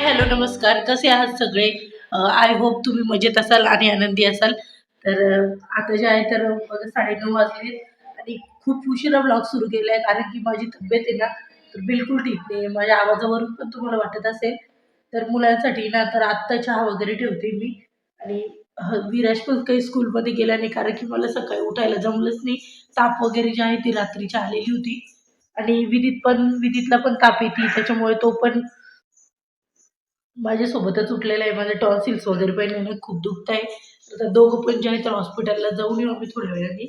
Hello नमस्कार. कसे आहात सगळे? आय होप तुम्ही मजेत असाल आणि आनंदी असाल. तर आता जे आहे तर बघा साडेनऊ वाजले आणि खूप उशिरा ब्लॉग सुरू केला आहे कारण की माझी तब्येत आहे ना तर बिलकुल ठीक नाही माझ्या आवाजावरून पण तुम्हाला वाटत असेल. तर मुलांसाठी ना तर आत्ता चहा वगैरे ठेवते मी. आणि विराज पण काही स्कूलमध्ये गेला नाही कारण की मला सकाळी उठायला जमलंच नाही. ताप वगैरे जी आहे ती रात्रीची आलेली होती. आणि विदित पण विदितला पण ताप येते त्याच्यामुळे तो पण माझ्यासोबतच उठलेलं आहे. माझे टॉन्सिल्स वगैरे पण आहे खूप दुखत आहे तर दोघं पण जे आहे तर हॉस्पिटलला जाऊन येऊ मी थोड्या वेळाने.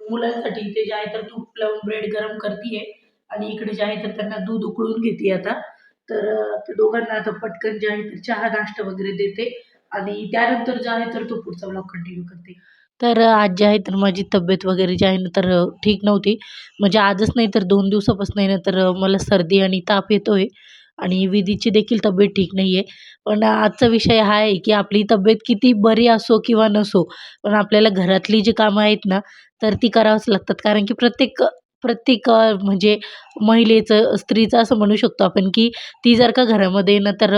मुलांसाठी इथे जे आहे तर तूप लावून ब्रेड गरम करते आणि इकडे जे आहे तर त्यांना दूध उकळून घेते आता. तर ते दोघांना आता पटकन जे आहे तर चहा नाश्ता वगैरे देते. आणि त्यानंतर जे आहे तर तो पुढचा ब्लॉग कंटिन्यू करते. तर आज जे आहे तर माझी तब्येत वगैरे जी आहे ना तर ठीक नव्हती. म्हणजे आजच नाही तर दोन दिवसापासून आहे ना तर मला सर्दी आणि ताप येतोय. आणि विधीची देखील तब्येत ठीक नाही आहे पण आजचा विषय हा आहे की आपली तब्येत किती बरी असो किंवा नसो पण आपल्याला घरातली जी कामं आहेत ना तर ती करावंच लागतात. कारण की प्रत्येक प्रत्येक म्हणजे महिलेचं स्त्रीचं असं म्हणू शकतो आपण की ती जर का घरामध्ये ना तर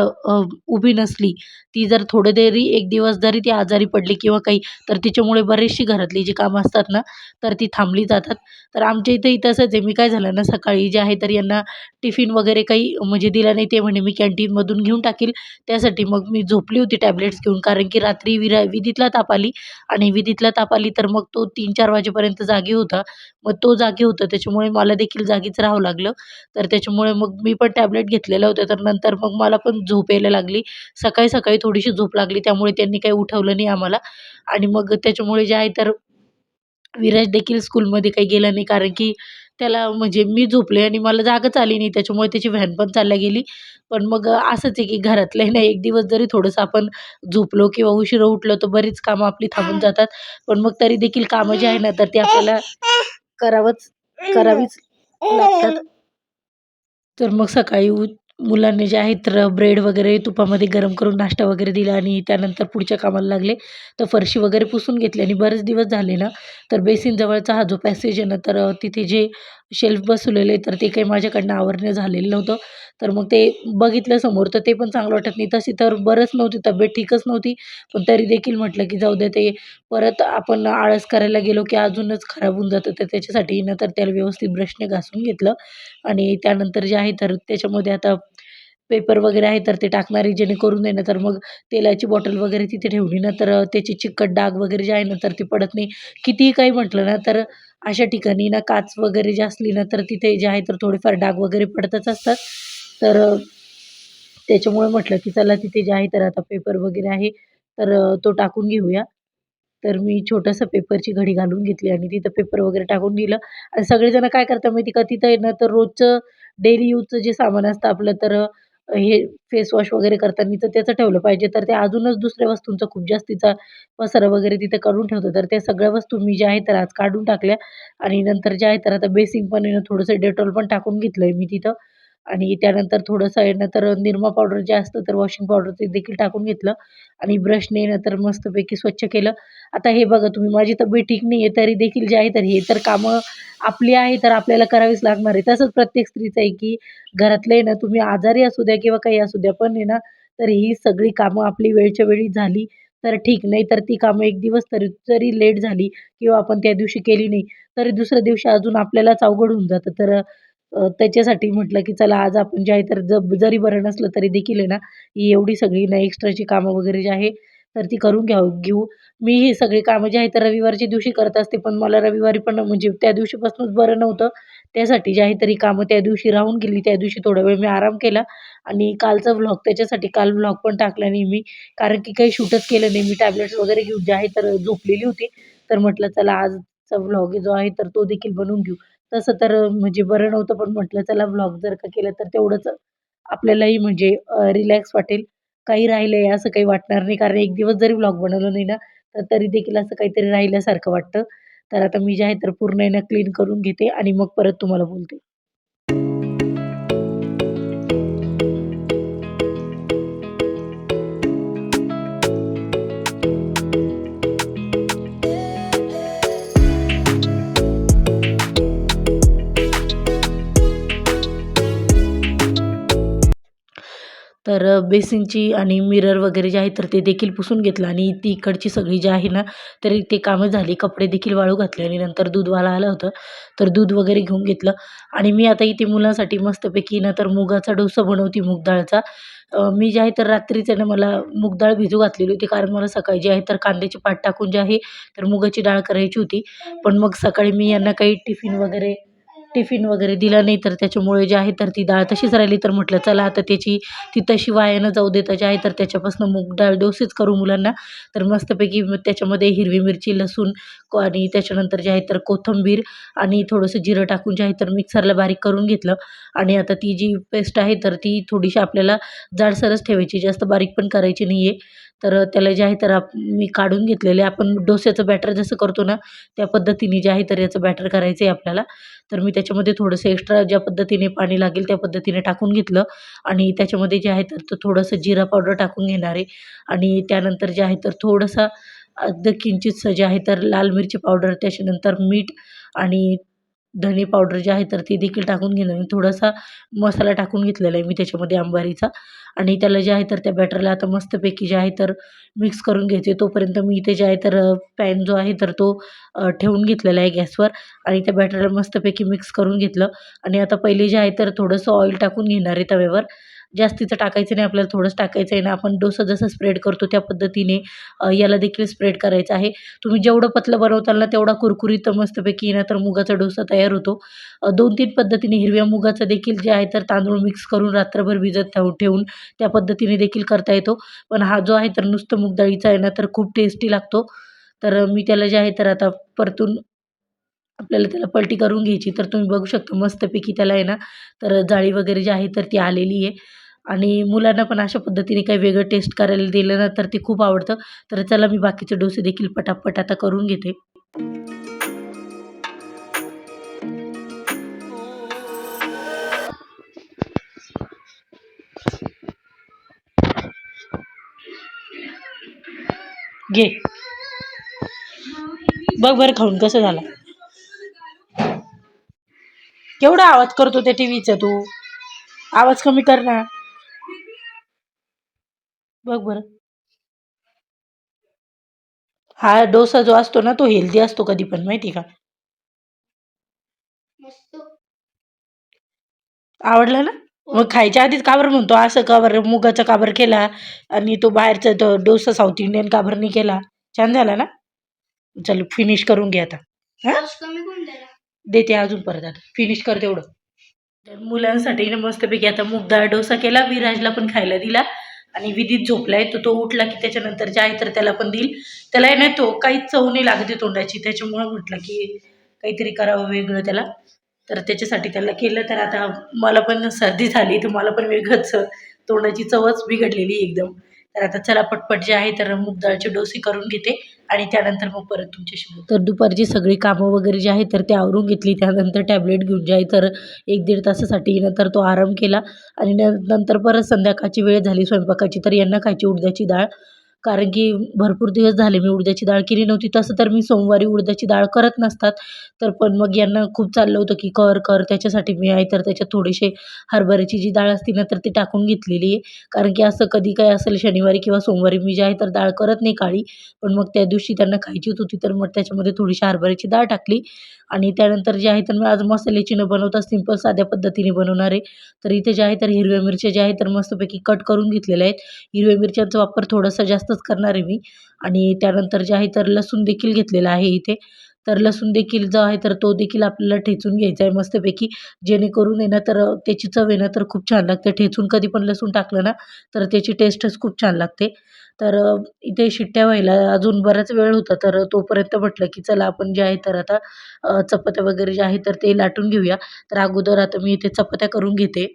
उभी नसली ती जर थोडं तरी एक दिवस जरी ती आजारी पडली किंवा काही तर तिच्यामुळे बरीचशी घरातली जी कामं असतात ना तर ती थांबली जातात. तर आमच्या इथंही तसंच आहे. मी काय झालं ना सकाळी जे आहे तर यांना टिफिन वगैरे काही म्हणजे दिला नाही ते म्हणे मी कॅन्टीनमधून घेऊन टाकील. त्यासाठी मग मी झोपली होती टॅबलेट्स घेऊन कारण की रात्री विरा विधीतला ताप आली आणि विधीतला ताप आली तर मग तो तीन चार वाजेपर्यंत जागी होता. मग तो जागी होता त्याच्यामुळे मला देखील जागीच राहावं लागलं. तर त्याच्यामुळे मग मी पण टॅबलेट घेतलेल्या होत्या तर नंतर मग मला पण झोप यायला लागली. सकाळी सकाळी थोडीशी झोप लागली. त्यामुळे त्यांनी काही उठवलं नाही आम्हाला. आणि मग त्याच्यामुळे जे आहे तर विराज देखील स्कूलमध्ये काही गेला नाही. कारण की त्याला म्हणजे मी झोपले आणि मला जागच आली नाही. त्याच्यामुळे त्याची व्हॅन पण चालल्या गेली. पण मग असंच आहे की घरातले नाही ना एक दिवस जरी थोडंसं आपण झोपलो किंवा उशिरा उठलो तर बरीच कामं आपली थांबून जातात. पण मग तरी देखील कामं जी आहे ना तर ती आपल्याला करावंच करावीच लागतात तर मग सकाळी उ मुलांनी जे आहे तर ब्रेड वगैरे तुपामध्ये गरम करून नाश्ता वगैरे दिला आणि त्यानंतर पुढच्या कामाला लागले. तर फरशी वगैरे पुसून घेतली आणि बरेच दिवस झाले ना तर बेसिनजवळचा हा जो पॅसेज आहे ना तर तिथे जे शेल्फ बसवलेले तर ते काही माझ्याकडनं आवरणं झालेलं नव्हतं. तर मग ते बघितलं समोर तर ते पण चांगलं वाटत नाही. तशी तर बरंच नव्हती तब्येत ठीकच नव्हती. पण तरी देखील म्हटलं की जाऊ द्या ते परत आपण आळस करायला गेलो की अजूनच खराब होऊन जातं. तर त्याच्यासाठी ना तर त्याला व्यवस्थित ब्रशने घासून घेतलं. आणि त्यानंतर जे आहे तर त्याच्यामध्ये आता पेपर वगैरे आहे तर ते टाकणारे जेणेकरून आहे ना तर मग तेलाची बॉटल वगैरे तिथे ठेवली ना तर त्याची चिकट डाग वगैरे जे आहे ना तर ती पडत नाही. कितीही काही म्हटलं ना तर अशा ठिकाणी ना काच वगैरे जी असली ना तर तिथे जे आहे तर थोडेफार डाग वगैरे पडतच असतात. तर त्याच्यामुळे म्हटलं की चला तिथे जे आहे तर आता पेपर वगैरे आहे तर तो टाकून घेऊया. तर मी छोटंसं पेपरची घडी घालून घेतली आणि तिथं पेपर वगैरे टाकून दिलं. आणि सगळेजण काय करतात माहिती का? तिथं आहे ना तर रोजचं डेली यूजचं जे सामान असतं आपलं तर हे फेस वॉश वगैरे करताना तर त्याचं ठेवलं पाहिजे. तर ते अजूनच दुसऱ्या वस्तूंचा खूप जास्तीचा पसारा वगैरे तिथे काढून ठेवतो. तर त्या सगळ्या वस्तू मी ज्या आहे तर आज काढून टाकल्या. आणि नंतर ज्या आहे तर आता बेसिंग पण आहे ना थोडंसं डेटॉल पण टाकून घेतलं आहे मी तिथं. आणि त्यानंतर थोडंसं आहे ना तर निरमा पावडर जे असतं तर वॉशिंग पावडर ते देखील टाकून घेतलं. आणि ब्रशने ना तर मस्तपैकी स्वच्छ केलं. आता हे बघा तुम्ही माझी तब्येत ठीक नाही आहे तरी देखील जे आहे तर हे तर कामं आपली आहे तर आपल्याला करावीच लागणार आहे. तसंच प्रत्येक स्त्रीचं आहे की घरातलं आहे ना तुम्ही आजारी असू द्या किंवा काही असू द्या पण आहे ना तर ही सगळी कामं आपली वेळच्या वेळी झाली तर ठीक. नाही तर ती कामं एक दिवस तरी जरी लेट झाली किंवा आपण त्या दिवशी केली नाही तरी दुसऱ्या दिवशी अजून आपल्यालाच अवघड होऊन जातं. तर त्याच्यासाठी म्हटलं की चला आज आपण जे आहे तर जब जरी बरं नसलं तरी देखील आहे ना ही एवढी सगळी ना एक्स्ट्राची कामं वगैरे जी आहे तर ती करून घ्याव घेऊ. मी ही सगळी कामं जी आहे तर रविवारच्या दिवशी करत असते पण मला रविवारी पण म्हणजे त्या दिवशीपासूनच बरं नव्हतं. त्यासाठी जे आहे तरी कामं त्या दिवशी राहून गेली त्या दिवशी थोडा वेळ मी आराम केला. आणि कालचा व्लॉग त्याच्यासाठी काल व्लॉग पण टाकला नाही मी कारण की काही शूटच केलं नाही मी टॅबलेट्स वगैरे घेऊन जे आहे तर झोपलेली होती. तर म्हटलं चला आजचा व्लॉग जो आहे तर तो देखील बनवून घेऊ. तसं तर म्हणजे बरं नव्हतं पण म्हटलं चला व्लॉग जर का केलं तर तेवढंच आपल्यालाही म्हणजे रिलॅक्स वाटेल. काही राहिलं आहे असं काही वाटणार नाही कारण एक दिवस जरी व्लॉग बनवलं नाही ना तर तरी देखील असं काहीतरी राहिल्यासारखं वाटतं. तर आता मी जे आहे तर पूर्ण आहे ना क्लीन करून घेते आणि मग परत तुम्हाला बोलते. तर बेसिनची आणि मिरर वगैरे जे आहे तर ते देखील पुसून घेतलं. आणि ती इकडची सगळी जी आहे ना तर ते कामं झाली. कपडे देखील वाळू घातले आणि नंतर दूधवाला आलं होतं. तर दूध वगैरे घेऊन घेतलं. आणि मी आता इथे मुलांसाठी मस्तपैकी ना तर मुगाचा डोसा बनवते मूग मी जे आहे तर रात्रीच आहे ना मला मूगडाळ भिजू घातलेली होती. कारण मला सकाळी जे आहे तर कांद्याची पात टाकून जे आहे तर मुगाची डाळ करायची होती. पण मग सकाळी मी यांना काही टिफिन वगैरे टिफिन वगैरे दिला नाही तर त्याच्यामुळे जे आहे तर ती डाळ तशीच राहिली तर म्हटलं चला आता त्याची ती तशी वाया न जाऊ देता जे आहे तर त्याच्यापासून मूग डाळ डोसेच करू मुलांना. तर मस्तपैकी मग त्याच्यामध्ये हिरवी मिरची लसूण आणि त्याच्यानंतर जे आहे तर कोथिंबीर आणि थोडंसं जिरं टाकून जे आहे तर मिक्सरला बारीक करून घेतलं. आणि आता ती जी पेस्ट आहे तर ती थोडीशी आपल्याला जाडसरच ठेवायची जास्त बारीक पण करायची नाही आहे तर त्याला जे आहे तर आप मी काढून घेतलेले. आपण डोस्याचं बॅटर जसं करतो ना त्या पद्धतीने जे आहे तर याचं बॅटर करायचं आहे आपल्याला. तर मी त्याच्यामध्ये थोडंसं एक्स्ट्रा ज्या पद्धतीने पाणी लागेल त्या पद्धतीने टाकून घेतलं. आणि त्याच्यामध्ये जे आहे तर तो थोडंसं जिरा पावडर टाकून घेणार आहे. आणि त्यानंतर जे आहे तर थोडंसं अर्ध किंचितसं जे आहे तर लाल मिरची पावडर त्याच्यानंतर मीठ आणि धने पावडर जी आहे तर ती देखील टाकून घेणार. मी थोडासा मसाला टाकून घेतलेला आहे मी त्याच्यामध्ये अंबारीचा आणि त्याला जे आहे तर त्या बॅटरला आता मस्तपैकी जे आहे तर मिक्स करून घ्यायचे तोपर्यंत मी इथे जे आहे तर पॅन जो आहे तर तो ठेवून घेतलेला आहे गॅसवर. आणि त्या बॅटरला मस्तपैकी मिक्स करून घेतलं. आणि आता पहिले जे आहे तर थोडंसं ऑइल टाकून घेणार आहे तव्यावर. जास्तीचं टाकायचं नाही आपल्याला थोडंच टाकायचं आहे ना आपण डोसा जसं स्प्रेड करतो त्या पद्धतीने याला देखील स्प्रेड करायचं आहे. तुम्ही जेवढं पतलं बनवताल ना तेवढा कुरकुरीत मस्तपैकी ना तर मुगाचा डोसा तयार होतो. दोन तीन पद्धतीने हिरव्या मुगाचं देखील जे आहे तर तांदूळ मिक्स करून रात्रभर भिजत ठेवून ठेवून त्या पद्धतीने देखील करता येतो. पण हा जो आहे तर नुसतं मूग डाळीचा आहे ना तर खूप टेस्टी लागतो. तर मी त्याला जे आहे तर आता परतून आपल्याला त्याला पलटी करून घ्यायची. तर तुम्ही बघू शकता मस्तपैकी त्याला आहे ना तर जाळी वगैरे जी आहे तर ती आलेली आहे. आणि मुलांना पण अशा पद्धतीने काही वेगळं टेस्ट करायला दिलं ना तर ते खूप आवडतं. तर चला मी बाकीचे डोसे देखील पटापट आता करून घेते. घे. बघ बरं खाऊन कसं झालं. केवढा आवाज करतो त्या टीव्हीचा तू? आवाज कमी कर ना. बघ बरं. हा डोसा जो असतो ना तो हेल्दी असतो कधी पण माहिती का? आवडला ना? मग खायच्या आधीच का बरं म्हणतो असं का बरं मुगाचा का बरं केला आणि तो बाहेरचा तो डोसा साऊथ इंडियन का बरं नाही केला. छान झाला ना? चल फिनिश करून घे आता. हा? देते अजून परत आता. फिनिश कर तेवढं. तर मुलांसाठी ना मस्तपैकी आता मूगदाळ डोसा केला विराजला पण खायला दिला. आणि विधीत झोपलाय तर तो उठला की त्याच्यानंतर जे आहे तर त्याला पण देईल. त्याला नाही तो काही चव नाही लागते तोंडाची. त्याच्यामुळं म्हटलं की काहीतरी करावं वेगळं त्याला. तर त्याच्यासाठी त्याला केलं. तर आता मला पण सर्दी झाली तर मला पण वेगळंच तोंडाची चवच बिघडलेली एकदम. तर आता चला पटपट जे आहे तर मूग डोसे करून घेते. आणि त्यानंतर मग परत तुमच्याशी तर दुपारची सगळी कामं वगैरे जे आहे तर ते आवरून घेतली. त्यानंतर टॅबलेट घेऊन जे आहे तर एक दीड तासासाठी नंतर तो आराम केला. आणि न नंतर परत संध्याकाळची वेळ झाली. स्वयंपाकाची. तर यांना खायची उडदाची डाळ कारण की भरपूर दिवस झाले मी उडद्याची डाळ केली नव्हती. तसं तर मी सोमवारी उडद्याची डाळ करत नसतात. तर पण मग यांना खूप चाललं होतं की कर कर त्याच्यासाठी मी आहे. तर त्याच्यात थोडेसे हरभऱ्याची जी डाळ असते ना तर ती टाकून घेतलेली आहे. कारण की असं कधी काय असेल शनिवारी किंवा सोमवारी मी जे आहे तर डाळ करत नाही काळी. पण मग त्या दिवशी त्यांना खायचीच होती तर मग त्याच्यामध्ये थोडीशी हरभऱ्याची डाळ टाकली. आणि त्यानंतर जे आहे तर मी आज मसाल्याची न बनवता सिंपल साध्या पद्धतीने बनवणार आहे. तर इथे जे आहे तर हिरव्या मिरच्या ज्या आहे तर मस्तपैकी कट करून घेतलेल्या आहेत. हिरव्या मिरच्यांचा वापर थोडासा जास्त जास्तच करणार आहे मी. आणि त्यानंतर जे आहे तर लसूण देखील घेतलेला आहे इथे. तर लसूण देखील जो आहे तर तो देखील आपल्याला ठेचून घ्यायचा आहे मस्तपैकी. जेणेकरून आहे ना तर त्याची चव आहे ना तर खूप छान लागते. ठेचून कधी पण लसूण टाकलं ना तर त्याची टेस्टच खूप छान लागते. तर इथे शिट्ट्या व्हायला अजून बराच वेळ होता तर तोपर्यंत म्हटलं की चला आपण जे आहे तर आता चपात्या वगैरे जे आहे तर ते लाटून घेऊया. तर अगोदर आता मी इथे चपात्या करून घेते.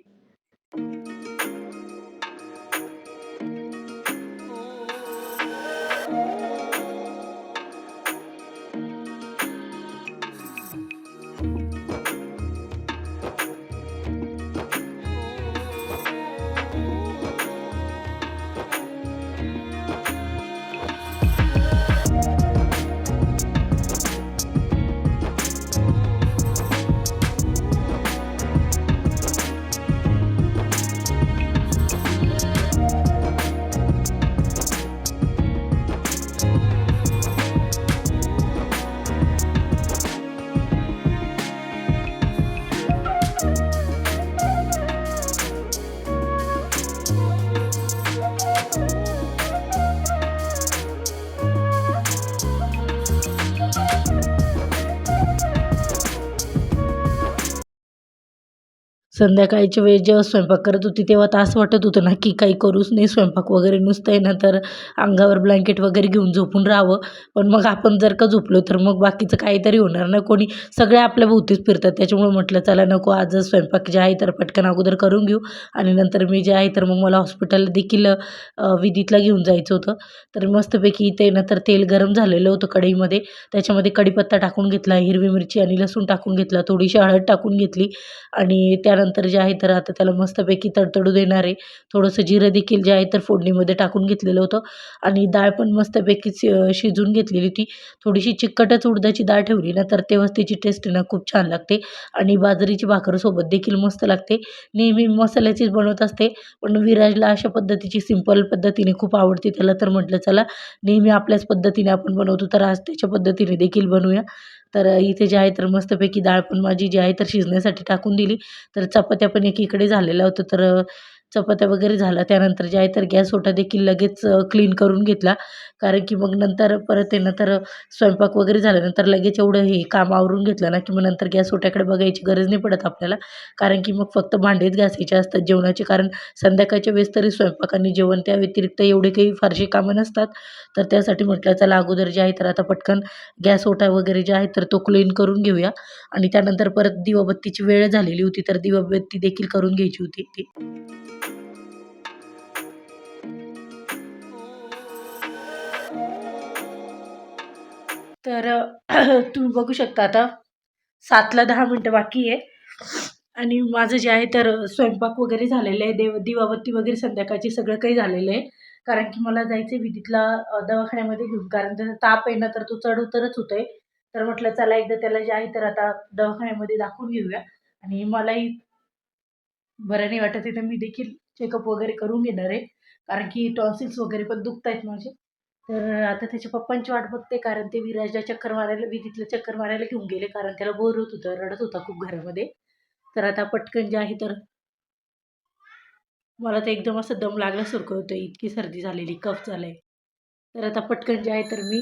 संध्याकाळच्या वेळेस जेव्हा स्वयंपाक करत होती तेव्हा तास वाटत होतं ना की काही करूच नाही स्वयंपाक वगैरे नुसतं आहे ना तर अंगावर ब्लँकेट वगैरे घेऊन झोपून राहावं. पण मग आपण जर का झोपलो तर मग बाकीचं काहीतरी होणार ना? कोणी सगळे आपल्या भोवतीच फिरतात. त्याच्यामुळे म्हटलं चला नको आज स्वयंपाक जे आहे तर पटकन अगोदर करून घेऊ. आणि नंतर मी जे आहे तर मग मला हॉस्पिटलला देखील विधीतला घेऊन जायचं होतं. तर मस्तपैकी इथे ना तर तेल गरम झालेलं होतं कढईमध्ये. त्याच्यामध्ये कढीपत्ता टाकून घेतला हिरवी मिरची आणि लसूण टाकून घेतला थोडीशी हळद टाकून घेतली. आणि त्यानंतर जे आहे तर आता त्याला मस्तपैकी तडतडू देणार. आहे थोडंसं जिरं देखील जे आहे तर फोडणीमध्ये टाकून घेतलेलं होतं. आणि डाळ पण मस्तपैकी शि- शिजून घेतलेली होती. थोडीशी चिकटच उडदाची डाळ ठेवली ना तर तेव्हाच त्याची टेस्ट ना खूप छान लागते. आणि बाजरीची भाकरसोबत देखील मस्त लागते. नेहमी मसाल्याचीच बनवत असते. पण विराजला अशा पद्धतीची सिंपल पद्धतीने खूप आवडते. त्याला तर म्हटलं चला नेहमी आपल्याच पद्धतीने आपण बनवतो. तर आज त्याच्या पद्धतीने देखील बनवूया. तर इथे जे आहे तर मस्तपैकी डाळ पण माझी जी आहे तर शिजण्यासाठी टाकून दिली. तर चपात्या पण एकीकडे झालेल्या होतं तर चपात्या वगैरे झाला त्यानंतर जे आहे तर गॅस ओटा देखील लगेच क्लीन करून घेतला. कारण की मग नंतर परत आहे तर स्वयंपाक वगैरे झाल्यानंतर लगेच एवढं हे काम आवरून घेतलं ना की मग नंतर गॅस ओट्याकडे बघायची गरज नाही पडत आपल्याला. कारण की मग फक्त भांडेच घासायचे असतात जेवणाचे. कारण संध्याकाळच्या वेळेस तरी स्वयंपाक आणि जेवण त्या व्यतिरिक्त एवढे काही फारशी कामं नसतात. तर त्यासाठी म्हटलं चला अगोदर जे आहे तर आता पटकन गॅस ओटा वगैरे जे आहे तर तो क्लीन करून घेऊया. आणि त्यानंतर परत दिवाबत्तीची वेळ झालेली होती तर दिवाबत्ती देखील करून घ्यायची होती ती. तर तुम्ही बघू शकता आता. सातला दहा मिनटं बाकी आहे. आणि माझं जे आहे तर स्वयंपाक वगैरे झालेलं आहे. देव दिवाबत्ती वगैरे संध्याकाळची सगळं काही झालेलं आहे. कारण की मला जायचं आहे विधीतला दवाखान्यामध्ये घेऊन. कारण त्याचा ताप आहे ना तर तो चढ उतरच होतो आहे तर म्हटलं चला एकदा त्याला जे आहे तर आता दवाखान्यामध्ये दाखवून घेऊया. आणि मलाही बरं नाही वाटत. आहे तर मी देखील चेकअप वगैरे करून घेणार आहे. कारण की टॉन्सिल्स वगैरे पण दुखत आहेत माझे. तर आता त्याच्या पप्पांची वाट बघते कारण ते विराजला चक्कर मारायला विधीतलं चक्कर मारायला घेऊन गेले कारण त्याला बोर होत होतं रडत होता खूप घरामध्ये. तर आता पटकन जे आहे तर मला तर एकदम असं दम लागल्यासारखं होतं इतकी सर्दी झालेली कफ झालाय. तर आता पटकन जे आहे तर मी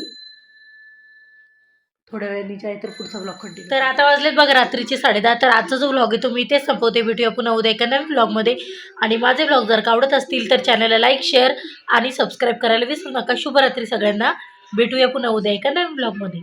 थोड्या वेळाने जे आहे तर पुढचा ब्लॉग कंटिन्यू तर आता वाजलेत बघा रात्रीचे साडेदहा. तर आजचा जो ब्लॉग आहे तो मी इथेच संपवते. भेटूया पुन्हा उद्या एका नवीन ब्लॉगमध्ये आणि माझे ब्लॉग जर का आवडत असतील तर चॅनलला लाईक शेअर आणि सबस्क्राईब करायला विसरू नका. शुभरात्री सगळ्यांना. भेटूया पुन्हा उद्या एका नवीन ब्लॉगमध्ये